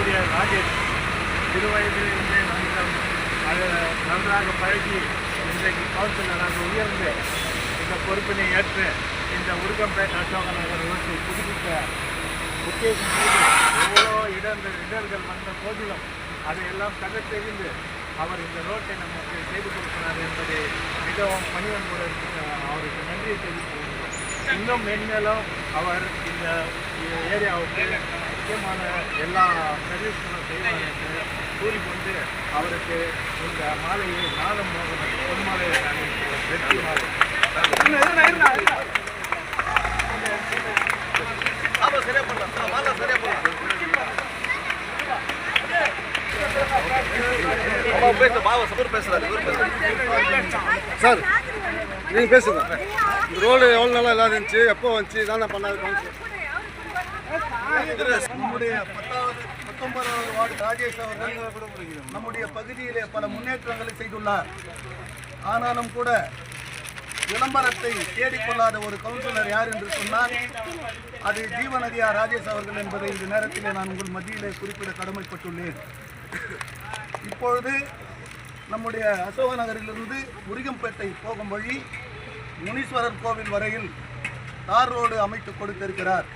இருக்கக்கூடிய சிறு வயதிலிருந்தே நம்மிடம் நன்றாக பழகி இன்றைக்கு கவுன்சிலராக உயர்ந்து இந்த பொறுப்பினை ஏற்று இந்த உருகம்பேட் அசோக நகர் ரோட்டை புதுப்பிக்க உத்தேசம் செய்து எவ்வளோ இடர்கள் இடர்கள் வந்த போதிலும் அதையெல்லாம் தகத்தெறிந்து அவர் இந்த ரோட்டை நமக்கு செய்து கொடுக்கிறார் என்பதை மிகவும் பணிவன்புடன் அவருக்கு நன்றியை தெரிவித்து இன்னும் மென்மேலும் அவர் இந்த ஏரியாவுக்கு முக்கியமான எல்லா சர்வீஸ்களும் செய்வார் என்று கூறிக்கொண்டு அவருக்கு இந்த மாலையை நாதம் மோகன் பொன்மாலையை. வெற்றி மாலை. சரியா பண்ணலாம். சரியா சார் நீங்கள் பேசுங்க. இந்த ரோடு எவ்வளோ நாளாக இல்லாத இருந்துச்சு எப்போ வந்துச்சு என்னென்ன பண்ணாது நம்முடைய பத்தாவது பத்தொன்பதாவது வார்டு ராஜேஷ் அவர்கள் நம்முடைய பகுதியிலே பல முன்னேற்றங்களை செய்துள்ளார். ஆனாலும் கூட விளம்பரத்தை தேடிக்கொள்ளாத ஒரு கவுன்சிலர் யார் என்று சொன்னால் அது ஜீவநதியா ராஜேஷ் அவர்கள் என்பதை இந்த நேரத்திலே நான் உங்கள் மத்தியிலே குறிப்பிட கடமைப்பட்டுள்ளேன். இப்பொழுது நம்முடைய அசோக நகரிலிருந்து முருகம்பேட்டை போகும் வழி முனீஸ்வரர் கோவில் வரையில் தார் ரோடு அமைத்து கொடுத்திருக்கிறார்.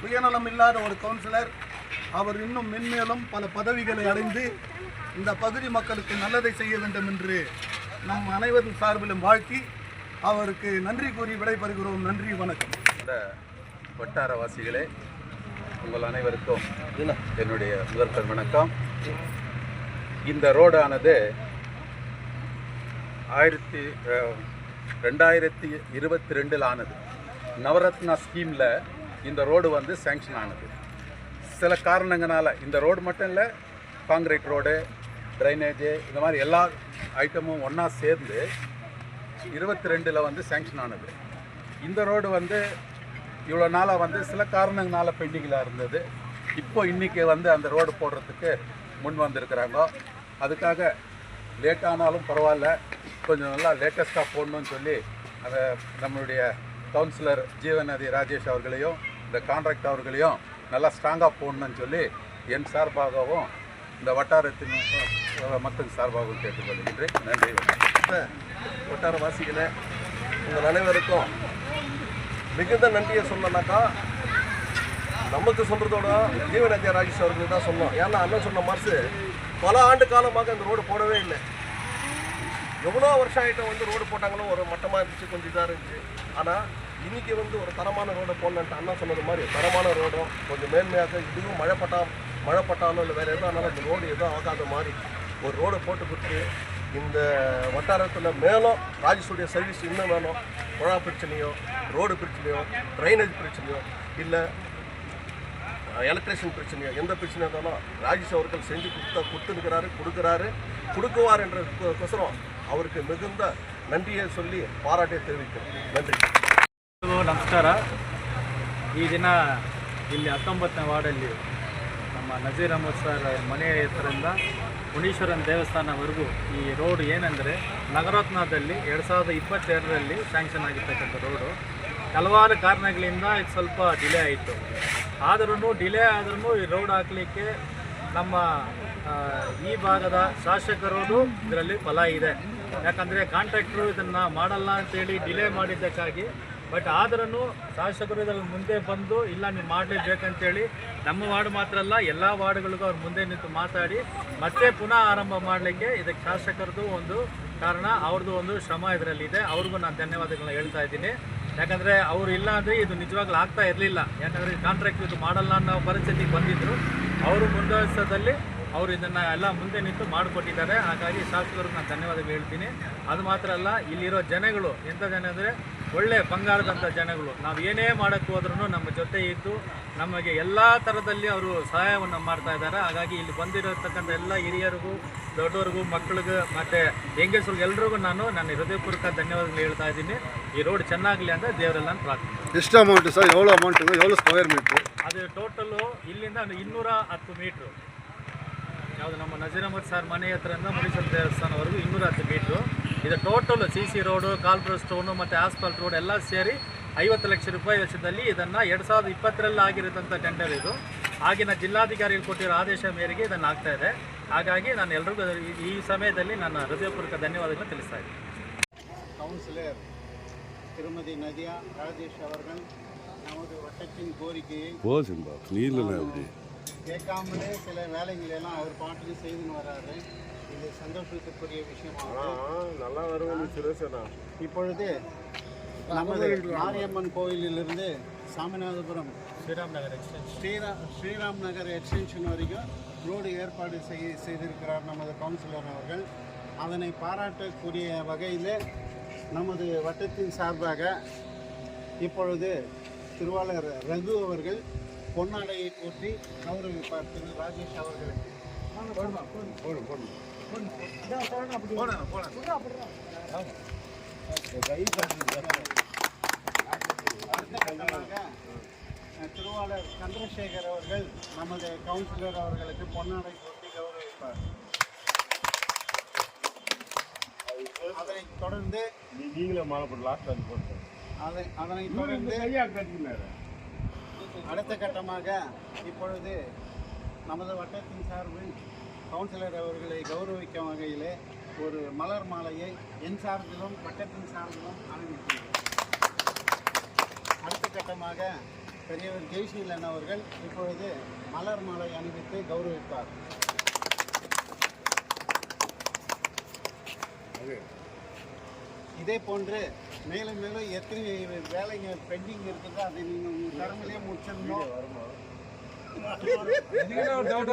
சுயநலம் இல்லாத ஒரு கவுன்சிலர் அவர் இன்னும் மென்மேலும் பல பதவிகளை அடைந்து இந்த பகுதி மக்களுக்கு நல்லதை செய்ய வேண்டும் என்று நம் அனைவரும் சார்பிலும் வாழ்த்தி அவருக்கு நன்றி கூறி விடைபெறுகிறோம். நன்றி வணக்கம். இந்த வட்டாரவாசிகளே உங்கள் அனைவருக்கும் என்னுடைய முதற்கண் வணக்கம். இந்த ரோடானது ஆயிரத்தி ரெண்டாயிரத்தி இருபத்தி ரெண்டில் ஆனது. நவரத்னா ஸ்கீமில் இந்த ரோடு வந்து சேங்ஷன் ஆனது. சில காரணங்களால் இந்த ரோடு மட்டும் இல்லை காங்கிரீட் ரோடு ட்ரைனேஜு இந்த மாதிரி எல்லா ஐட்டமும் ஒன்றா சேர்ந்து இருபத்தி ரெண்டில் வந்து சேங்ஷன் ஆனது. இந்த ரோடு வந்து இவ்வளோ நாளாக வந்து சில காரணங்களால பெண்டிங்கில் இருந்தது. இப்போ இன்றைக்கி வந்து அந்த ரோடு போடுறதுக்கு முன் வந்திருக்கிறாங்க. அதுக்காக லேட் ஆனாலும் பரவாயில்ல. கொஞ்சம் நல்லா லேட்டஸ்ட்டாக போடணும்னு சொல்லி அதை நம்மளுடைய கவுன்சிலர் ஜீவநதி ராஜேஷ் அவர்களையும் இந்த கான்ட்ராக்ட் அவர்களையும் நல்லா ஸ்ட்ராங்காக போடணும்னு சொல்லி என் சார்பாகவும் இந்த வட்டாரத்தின் மக்கள் சார்பாகவும் கேட்டுக்கொள்கின்றேன் நன்றி. வணக்கம். வட்டாரவாசிகளே உங்கள் அனைவருக்கும் மிகுந்த நன்றியை சொல்லனாக்கா நமக்கு சொல்கிறதோட ஜீவநத்திய ராஜேஷ் அவர்களுக்கு தான் சொன்னோம். ஏன்னா அண்ணன் சொன்ன மாசு பல ஆண்டு காலமாக அந்த ரோடு போடவே இல்லை. எவ்வளோ வருஷம் ஆகிட்ட வந்து ரோடு போட்டாங்களும் ஒரு மட்டமாக இருந்துச்சு கொஞ்சம் இதாக இருந்துச்சு. ஆனால் இன்றைக்கி வந்து ஒரு தரமான ரோடு போடலான்ட்டு அண்ணா சொன்னது மாதிரி தரமான ரோடும் கொஞ்சம் மேன்மையாக இதுவும் மழை பட்டா மழை பட்டாலும் இல்லை வேறு எதுவும் அதனால் இந்த ரோடு எதுவும் ஆகாத மாதிரி ஒரு ரோடை போட்டு கொடுத்து இந்த வட்டாரத்தில் மேலும் ராஜேஷுடைய சர்வீஸ் இன்னும் வேணும். குழா பிரச்சனையோ ரோடு பிரச்சனையோ ட்ரைனேஜ் பிரச்சனையோ இல்லை எலக்ட்ரிஷியன் பிரச்சனையோ எந்த பிரச்சனையாக இருந்தாலும் ராஜேஷ் அவர்கள் செஞ்சு கொடுத்த கொடுத்துருக்கிறாரு கொடுக்குறாரு கொடுக்குவார் என்ற கொசரம் அவருக்கு மிகுந்த நன்றியை சொல்லி பாராட்டை தெரிவிக்கிறேன். நன்றி. ನಮಸ್ಕಾರ. ಈ ದಿನ ಇಲ್ಲಿ ಹತ್ತೊಂಬತ್ತನೇ ವಾರ್ಡಲ್ಲಿ ನಮ್ಮ ನಜೀರ್ ಅಹಮದ್ ಸರ್ ಮನೆಯ ಹೆಸರಿಂದ ಮುನೀಶ್ವರನ್ ದೇವಸ್ಥಾನವರೆಗೂ ಈ ರೋಡ್ ಏನಂದರೆ ನಗರತ್ನದಲ್ಲಿ ಎರಡು ಸಾವಿರದ ಇಪ್ಪತ್ತೆರಡರಲ್ಲಿ ಸ್ಯಾಂಕ್ಷನ್ ಆಗಿರ್ತಕ್ಕಂಥ ರೋಡು. ಹಲವಾರು ಕಾರಣಗಳಿಂದ ಇದು ಸ್ವಲ್ಪ ಡಿಲೇ ಆಯಿತು. ಆದ್ರೂ ಡಿಲೇ ಆದ್ರೂ ಈ ರೋಡ್ ಹಾಕಲಿಕ್ಕೆ ನಮ್ಮ ಈ ಭಾಗದ ಶಾಸಕರೋದು ಇದರಲ್ಲಿ ಫಲ ಇದೆ. ಯಾಕಂದರೆ ಕಾಂಟ್ರಾಕ್ಟ್ರು ಇದನ್ನು ಮಾಡಲ್ಲ ಅಂತೇಳಿ ಡಿಲೇ ಮಾಡಿದ್ದಕ್ಕಾಗಿ ಬಟ್ ಆದ್ರೂ ಶಾಸಕರು ಇದರಲ್ಲಿ ಮುಂದೆ ಬಂದು, ಇಲ್ಲ, ನೀವು ಮಾಡಲೇಬೇಕಂತೇಳಿ ನಮ್ಮ ವಾರ್ಡ್ ಮಾತ್ರ ಅಲ್ಲ, ಎಲ್ಲ ವಾರ್ಡ್ಗಳಿಗೂ ಅವ್ರು ಮುಂದೆ ನಿಂತು ಮಾತಾಡಿ, ಮತ್ತೆ ಪುನಃ ಆರಂಭ ಮಾಡಲಿಕ್ಕೆ ಇದಕ್ಕೆ ಶಾಸಕರದ್ದು ಒಂದು ಕಾರಣ ಅವ್ರದ್ದು ಒಂದು ಶ್ರಮ ಇದರಲ್ಲಿದೆ. ಅವ್ರಿಗೂ ನಾನು ಧನ್ಯವಾದಗಳನ್ನ ಹೇಳ್ತಾ ಇದ್ದೀನಿ. ಯಾಕಂದರೆ ಅವರು ಇಲ್ಲ ಅಂದರೆ ಇದು ನಿಜವಾಗ್ಲೂ ಆಗ್ತಾ ಇರಲಿಲ್ಲ. ಯಾಕಂದರೆ ಕಾಂಟ್ರಾಕ್ಟ್ ಇದು ಮಾಡಲ್ಲ ಅನ್ನೋ ಪರಿಸ್ಥಿತಿಗೆ ಬಂದಿದ್ದರು ಅವರು ಮುಂದುವರಿಸೋದಲ್ಲಿ ಅವರು ಇದನ್ನು ಎಲ್ಲ ಮುಂದೆ ನಿಂತು ಮಾಡಿಕೊಟ್ಟಿದ್ದಾರೆ. ಹಾಗಾಗಿ ಶಾಸಕರಿಗೆ ನಾನು ಧನ್ಯವಾದಗಳು ಹೇಳ್ತೀನಿ. ಅದು ಮಾತ್ರ ಅಲ್ಲ, ಇಲ್ಲಿರೋ ಜನಗಳು ಎಂಥ ಜನ ಅಂದರೆ ಒಳ್ಳೆ ಬಂಗಾರದಂಥ ಜನಗಳು. ನಾವು ಏನೇ ಮಾಡೋಕ್ಕೆ ಹೋದ್ರೂ ನಮ್ಮ ಜೊತೆ ಇದ್ದು ನಮಗೆ ಎಲ್ಲ ಥರದಲ್ಲಿ ಅವರು ಸಹಾಯವನ್ನು ಮಾಡ್ತಾ ಇದ್ದಾರೆ. ಹಾಗಾಗಿ ಇಲ್ಲಿ ಬಂದಿರತಕ್ಕಂಥ ಎಲ್ಲ ಹಿರಿಯರಿಗೂ ದೊಡ್ಡವ್ರಿಗೂ ಮಕ್ಕಳಿಗೂ ಮತ್ತು ಹೆಂಗಸರಿಗೂ ಎಲ್ರಿಗೂ ನಾನು ನನ್ನ ಹೃದಯಪೂರ್ವಕ ಧನ್ಯವಾದಗಳು ಹೇಳ್ತಾ ಇದ್ದೀನಿ. ಈ ರೋಡ್ ಚೆನ್ನಾಗಲಿ ಅಂತ ದೇವರೆಲ್ಲ ಪ್ರಾರ್ಥನೆ ಎಷ್ಟು ಅಮೌಂಟ್ ಸರ್? ಏಳು ಅಮೌಂಟ್ ಏಳು ಸ್ಕ್ವೇರ್ ಮೀಟ್ರ್ ಅದು ಟೋಟಲು ಇಲ್ಲಿಂದ ಇನ್ನೂರ ಹತ್ತು ಮೀಟ್ರು ಯಾವುದು ನಮ್ಮ ನಜೀರ್ ಅಹಮದ್ ಸರ್ ಮನೆ ಹತ್ರದಿಂದ ಮುನಿಸಲ್ ದೇವಸ್ಥಾನವರೆಗೂ ಇನ್ನೂರ ಹತ್ತು ಮೀಟ್ರು ಇದು total C C road ಕಾಲ್ಬ್ರೋ stone ಮತ್ತು ಆಸ್ಫಾಲ್ಟ್ ರೋಡ್ ಎಲ್ಲ ಸೇರಿ ಐವತ್ತು ಲಕ್ಷ ರೂಪಾಯಿ ವೆಚ್ಚದಲ್ಲಿ ಇದನ್ನು ಎರಡು ಸಾವಿರದ ಇಪ್ಪತ್ತರಲ್ಲಿ ಆಗಿರತಕ್ಕಂಥ ಟೆಂಡರ್ ಇದು ಆಗಿನ ಜಿಲ್ಲಾಧಿಕಾರಿಗಳು ಕೊಟ್ಟಿರೋ ಆದೇಶ ಮೇರೆಗೆ ಇದನ್ನು ಆಗ್ತಾ ಇದೆ ಹಾಗಾಗಿ ನಾನು ಎಲ್ರಿಗೂ ಈ- ಈ ಸಮಯದಲ್ಲಿ ನನ್ನ ಹೃದಯಪೂರ್ವಕ ಧನ್ಯವಾದಗಳನ್ನು ತಿಳಿಸ್ತಾ ಇದ್ದೀನಿ கவுன்சிலர் திருமதி நதியா ராஜேஷ் அவர்கள் நமது வட்டத்தின் கோரிக்கையை போதும்பா நீல அப்படி கேட்காமலே சில வேலைகளை எல்லாம் அவர் பாட்டுக்கு செய்துன்னு வர்றாரு இது சந்தோஷத்துக்குரிய விஷயமாகும் நல்லா வருவேன் சுரேஷனா? இப்பொழுது நமது மாரியம்மன் கோயிலிலிருந்து சாமிநாதபுரம் ஸ்ரீராம் நகர் எக்ஸ்டென்ஷன் ஸ்ரீரா ஸ்ரீராம் நகர் எக்ஸ்டென்ஷன் வரைக்கும் ரோடு ஏற்பாடு செய்ய செய்திருக்கிறார் நமது கவுன்சிலர் அவர்கள். அதனை பாராட்டக்கூடிய வகையில் நமது வட்டத்தின் சார்பாக இப்பொழுது திருவாளர் ரகு அவர்கள் பொன்னாடையை போற்றி கௌரவிப்பார். திரு ராஜேஷ் அவர்களுக்கு. அடுத்த கட்டமாக அஹ், திருவாளர் சந்திரசேகர் அவர்கள் நமது கவுன்சிலர் அவர்களுக்கு பொன்னாடை போட்டி கௌரவிப்பார். அதனைத் தொடர்ந்து நீங்களே மாலை போட்டு லாஸ்ட் வந்து போட்டு. அதை அதனைத் தொடர்ந்து அடுத்த கட்டமாக இப்பொழுது நமது வட்டத்தின் சார்பில் கவுன்சிலர் அவர்களை கௌரவிக்கும் வகையிலே ஒரு மலர் மாலையை என் சார்பிலும் வட்டத்தின் சார்பிலும் அணிவித்தேன் அடுத்த கட்டமாக பெரியவர் ஜெய்சீலன் அவர்கள் இப்பொழுது மலர் மாலை அணிவித்து கௌரவிப்பார். இதே போன்று மேலும் மேலும் எத்தனை வேலைங்க பெண்டிங் இருக்குதோ அதை நீங்கள் உங்கள் திறமையிலே ఎందుకంటే